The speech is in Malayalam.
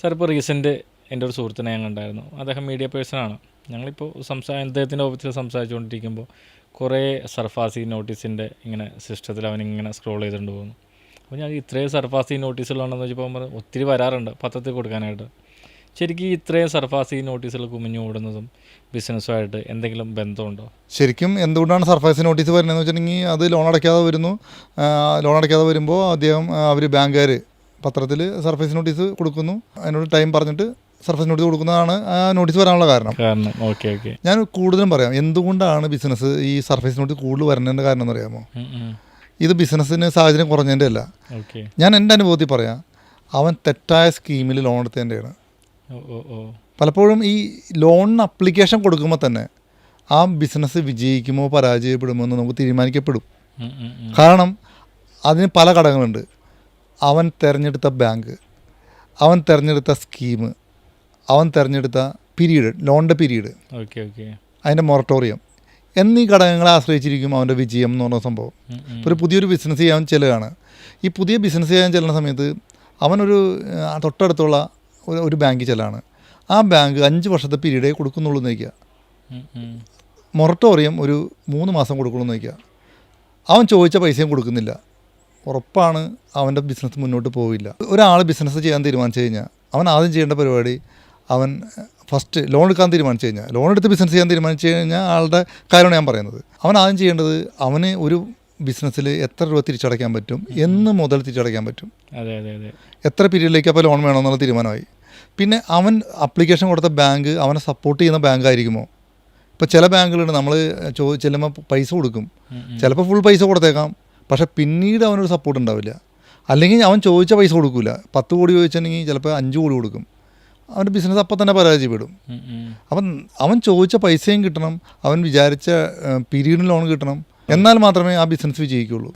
സാർ ഇപ്പോൾ റീസെന്റ് എന്റെ ഒരു സുഹൃത്തിനെ ഞാൻ കണ്ടായിരുന്നു. അദ്ദേഹം മീഡിയ പേഴ്സണാണ് ഞങ്ങളിപ്പോൾ സംസാ അദ്ദേഹത്തിന്റെ ഓഫീസിൽ സംസാരിച്ചുകൊണ്ടിരിക്കുമ്പോൾ കുറേ സർഫാസി നോട്ടീസിന്റെ ഇങ്ങനെ സിസ്റ്റത്തിൽ അവനിങ്ങനെ സ്ക്രോൾ ചെയ്തുകൊണ്ട് പോകുന്നു. അപ്പോൾ ഞാൻ ഇത്രയും സർഫാസി നോട്ടീസുകളുണ്ടെന്ന് വെച്ചപ്പോൾ ഒത്തിരി വരാറുണ്ട്. പത്രത്തിൽ കൊടുക്കാനായിട്ട്. ശരിക്കും ഇത്രയും സർഫാസി നോട്ടീസുകൾ കുമിഞ്ഞു ഓടുന്നതും ബിസിനസ്സുമായിട്ട് എന്തെങ്കിലും ബന്ധമുണ്ടോ? ശരിക്കും എന്തുകൊണ്ടാണ് സർഫാസി നോട്ടീസ് വരുന്നതെന്ന് വെച്ചിട്ടുണ്ടെങ്കിൽ അത് ലോൺ അടയ്ക്കാതെ വരുന്നു. ലോൺ അടയ്ക്കാതെ വരുമ്പോൾ അദ്ദേഹം അവർ ബാങ്കുകാർ പത്രത്തിൽ സർഫേസ് നോട്ടീസ് കൊടുക്കുന്നു. അതിനോട് ടൈം പറഞ്ഞിട്ട് സർഫസ് നോട്ടീസ് കൊടുക്കുന്നതാണ് ആ നോട്ടീസ് വരാനുള്ള കാരണം. കാരണം. ഓക്കെ ഓക്കെ ഞാൻ കൂടുതലും പറയാം എന്തുകൊണ്ടാണ് ബിസിനസ് ഈ സർഫേസ് നോട്ടീസ് കൂടുതൽ വരുന്നതിന്റെ കാരണം എന്ന് അറിയാമോ ഇത് ബിസിനസ്സിന് സാഹചര്യം കുറഞ്ഞതിന്റെ അല്ല. ഓക്കെ ഞാൻ എന്റെ അനുഭവത്തിൽ പറയാം അവൻ തെറ്റായ സ്കീമിൽ ലോൺ എടുത്തതിന്റെയാണ്. ഓ ഓ ഓ. പലപ്പോഴും ഈ ലോണിന് അപ്ലിക്കേഷൻ കൊടുക്കുമ്പോൾ തന്നെ ആ ബിസിനസ് വിജയിക്കുമോ പരാജയപ്പെടുമോ എന്ന് നമുക്ക് തീരുമാനിക്കപ്പെടും. ഉം, ഉം, ഉം. കാരണം അതിന് പല ഘടകങ്ങളുണ്ട്. അവൻ തിരഞ്ഞെടുത്ത ബാങ്ക് അവൻ തിരഞ്ഞെടുത്ത സ്കീം അവൻ തിരഞ്ഞെടുത്ത പീരീഡ് ലോണിന്റെ പീരീഡ് ഓക്കെ ഓക്കെ. അതിന്റെ മൊറട്ടോറിയം. എന്നീ ഘടകങ്ങളെ ആശ്രയിച്ചിരിക്കും അവന്റെ വിജയം എന്ന് പറഞ്ഞ സംഭവം. ഒരു പുതിയൊരു ബിസിനസ് ചെയ്യാൻ ചെല്ലുകയാണ്. ഈ പുതിയ ബിസിനസ് ചെയ്യാൻ ചെല്ലുന്ന സമയത്ത് അവനൊരു തൊട്ടടുത്തുള്ള ഒരു ബാങ്കിൽ ചെല്ലാണ്. ആ ബാങ്ക് അഞ്ച് വർഷത്തെ പീരീഡേ കൊടുക്കുന്നുള്ളൂ എന്ന് വയ്ക്കുക. മൊറട്ടോറിയം ഒരു മൂന്ന് മാസം കൊടുക്കണമെന്ന് വയ്ക്കുക. അവൻ ചോദിച്ച പൈസയും കൊടുക്കുന്നില്ല. ഉറപ്പാണ് അവന്റെ ബിസിനസ് മുന്നോട്ട് പോവില്ല. ഒരാൾ ബിസിനസ് ചെയ്യാൻ തീരുമാനിച്ചു കഴിഞ്ഞാൽ അവൻ ആദ്യം ചെയ്യേണ്ട പരിപാടി അവൻ ഫസ്റ്റ് ലോൺ എടുക്കാൻ തീരുമാനിച്ചു കഴിഞ്ഞാൽ ലോൺ എടുത്ത് ബിസിനസ് ചെയ്യാൻ തീരുമാനിച്ചു കഴിഞ്ഞാൽ ആളുടെ കാര്യമാണ് ഞാൻ പറയുന്നത്. അവൻ ആദ്യം ചെയ്യേണ്ടത് അവന് ഒരു ബിസിനസ്സിൽ എത്ര രൂപ തിരിച്ചടയ്ക്കാൻ പറ്റും എന്ന് മുതൽ തിരിച്ചടയ്ക്കാൻ പറ്റും. അതെ അതെ അതെ. എത്ര പീരീഡിലേക്ക് അപ്പോൾ ലോൺ വേണമെന്നുള്ള തീരുമാനമായി. പിന്നെ അവൻ അപ്ലിക്കേഷൻ കൊടുത്ത ബാങ്ക് അവനെ സപ്പോർട്ട് ചെയ്യുന്ന ബാങ്ക് ആയിരിക്കുമോ? ഇപ്പോൾ ചില ബാങ്കുകളുണ്ട് നമ്മൾ ചോ ചെല്ലുമ്പോൾ പൈസ കൊടുക്കും. ചിലപ്പോൾ ഫുൾ പൈസ കൊടുത്തേക്കാം. പക്ഷേ പിന്നീട് അവനൊരു സപ്പോർട്ട് ഉണ്ടാവില്ല. അല്ലെങ്കിൽ അവൻ ചോദിച്ച പൈസ കൊടുക്കില്ല പത്ത് കോടി ചോദിച്ചിട്ടുണ്ടെങ്കിൽ ചിലപ്പോൾ അഞ്ച് കോടി കൊടുക്കും. അവന്റെ ബിസിനസ് അപ്പം തന്നെ പരാജയപ്പെടും. അപ്പം അവൻ ചോദിച്ച പൈസയും കിട്ടണം. അവൻ വിചാരിച്ച പീരീഡിന് ലോൺ കിട്ടണം. എന്നാൽ മാത്രമേ ആ ബിസിനസ് വിജയിക്കുള്ളൂ.